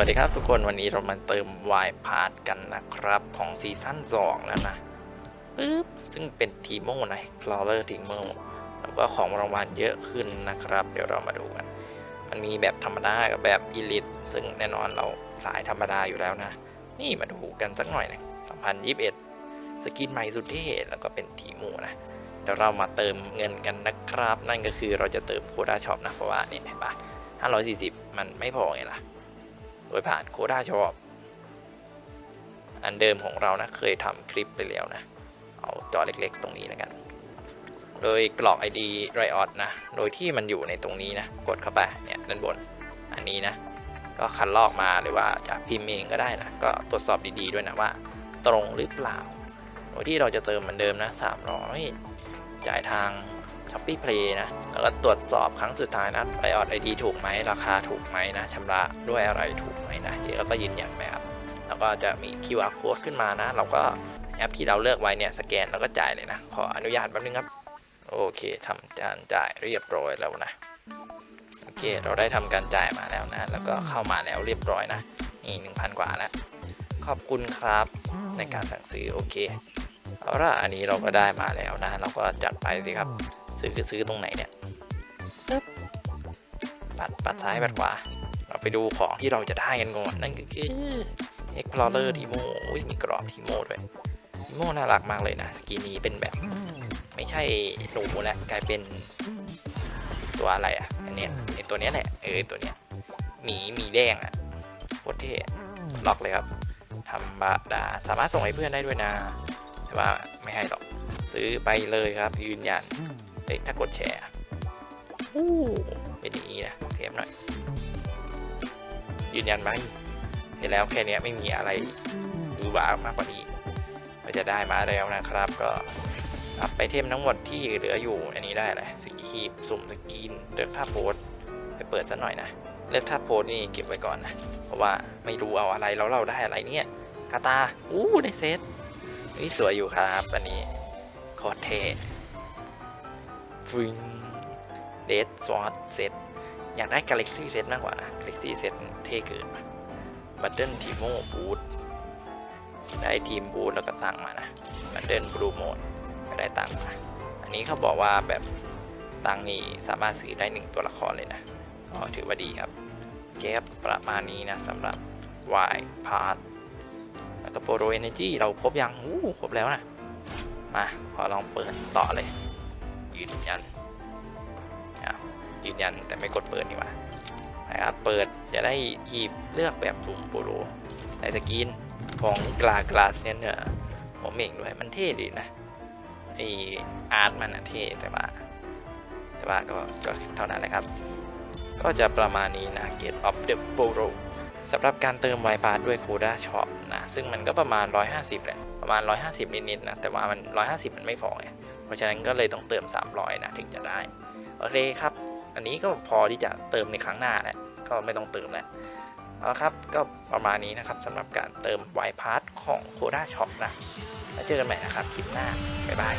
วัสดีครับทุกคนวันนี้เรามาเติมวายพาร์ทกันนะครับของซีซั่น2แล้วนะปึ๊บซึ่งเป็นทีโมนะคลอเลอร์ทีโมแล้วก็ของรางวัลเยอะขึ้นนะครับ เดี๋ยวเรามาดูกัน มันมีแบบธรรมดากับแบบอีลิทซึ่งแน่นอนเราสายธรรมดาอยู่แล้วนะ นี่มาดูกันสักหน่อยนะ2021 สกินใหม่สุดที่เท่แล้วก็เป็นทีโมนะเดี๋ยวเรามาเติมเงินกันนะครับ นั่นก็คือเราจะเติมโคด้าช็อปนะเพราะว่านี่เห็นปะ540 มันไม่พอไงล่ะ โดยผ่านโคด้าชอบอันเดิมของเรานะเคยทำคลิปไปแล้วนะ เอาจอเล็กๆ ตรงนี้แล้วกัน โดยกรอก ID r i o t นะ โดยที่มันอยู่ในตรงนี้นะ กดเข้าไปเนี่ยด้านบน อันนี้นะ ก็คันลอกมาหรือว่าจะพิมพ์เองก็ได้นะ ก็ตรวจสอบดีๆด้วยนะว่า ตรงหรือเปล่า โดยที่เราจะเติมเหมือนเดิมนะ300จ่ายทาง ช้อปปี้เพลย์นะ แล้วก็ตรวจสอบครั้งสุดท้ายนะไอออดไอดีถูกไหมราคาถูกไหมนะชำระด้วยอะไรถูกไหมนะแล้วก็ยืนยันไหมครับแล้วก็จะมี QR code ขึ้นมานะ เราก็แอปที่เราเลือกไว้เนี่ยสแกนแล้วก็จ่ายเลยนะ ขออนุญาตแป๊บนึงครับ โอเคทำการจ่ายเรียบร้อยแล้วนะโอเคเราได้ทำการจ่ายมาแล้วนะ แล้วก็เข้ามาแล้วเรียบร้อยนะนี่1,000กว่าแล้วขอบคุณครับในการสั่งซื้อโอเคเอาละอันนี้เราก็ได้มาแล้วนะ เราก็จัดไปสิครับ ซื้อคือซื้อตรงไหนเนี่ยปึ๊บปัดปัดซ้ายปัดขวา เราไปดูของที่เราจะได้กันก่อน นั่นก็คือ Explorer Timo อุ้ยมีกรอบ Timo ด้วย Timo น่ารักมากเลยนะสกีนี้เป็นแบบ ไม่ใช่หนูแล้วกลายเป็นตัวอะไรอะ อันเนี้ยไอตัวเนี้ยแหละ เออตัวเนี้ยหมีหมีแดงอะโคตรเท่ล็อกเลยครับธรรมดาสามารถส่งให้เพื่อนได้ด้วยนะ แต่ว่าไม่ให้หรอก ซื้อไปเลยครับยืนยัน เฮ้ยถ้ากดแชร์อู้เป็นอย่างนี้นะเทียบหน่อย ยืนยันไหมเสร็จแล้วแค่เนี้ยไม่มีอะไรหรือหวามากกว่านี้ก็จะได้มาแล้วนะครับ ก็รับไปเทมทั้งหมดที่เหลืออยู่ อันนี้ได้อะไรสกีคีบสุ่มสกินเลือกท่าโพสไปเปิดซะหน่อยนะเลือกท่าโพสนี่เก็บไว้ก่อนนะ เพราะว่าไม่รู้เอาอะไรแล้วเราได้อะไรเนี่ยกาตาอู้ได้เซตนี่สวยอยู่ครับ อันนี้โคตรเท่ ฟิงเดสสวอตเซตอยากได้กาแล็กซี่เซตมากกว่านะกาแล็กซี่เซตเท่เกินบัตเดิลทีโมบูทได้ทีมบูทแล้วก็ตังมานะบัตเดิลบลูโมดก็ได้ตังมา อันนี้เขาบอกว่าแบบตังนี่สามารถซื้อได้หนึ่งตัวละครเลยนะก็ถือว่าดีครับแก๊ปประมาณนี้นะสำหรับ Y Part แล้วก็โปรโ e เนจีเราครบยังอู้ครบแล้วนะ มา ขอลองเปิดต่อเลย ยืนยันยืนยันแต่ไม่กดเปิดนี่ว่านะครับเปิดจะได้หีบเลือกแบบสุ่มโปโลในสกรีนของกลากลาสเนี่ยเนอะผมเองด้วยมันเท่ดีนะไออาร์ตมันอะเท่แต่ว่า แต่ว่าก็ก็เท่านั้นแหละครับ ก็จะประมาณนี้นะ Gate of the p o r o สำหรับการเติมไวปาร์ด้วย Coda Shop นะ ซึ่งมันก็ประมาณ 150แหละประมาณ 150 นิดๆนะ แต่ว่ามัน 150 มันไม่พอไง เพราะฉะนั้นก็เลยต้องเติม 300 นะถึงจะได้ โอเคครับ อันนี้ก็พอที่จะเติมในครั้งหน้าแหละก็ไม่ต้องเติมแล้วเอาละครับก็ประมาณนี้นะครับสำหรับการเติมไวพาร์ทของโคด้าช็อปนะแล้วเจอกันใหม่นะครับคลิปหน้า บ๊ายบาย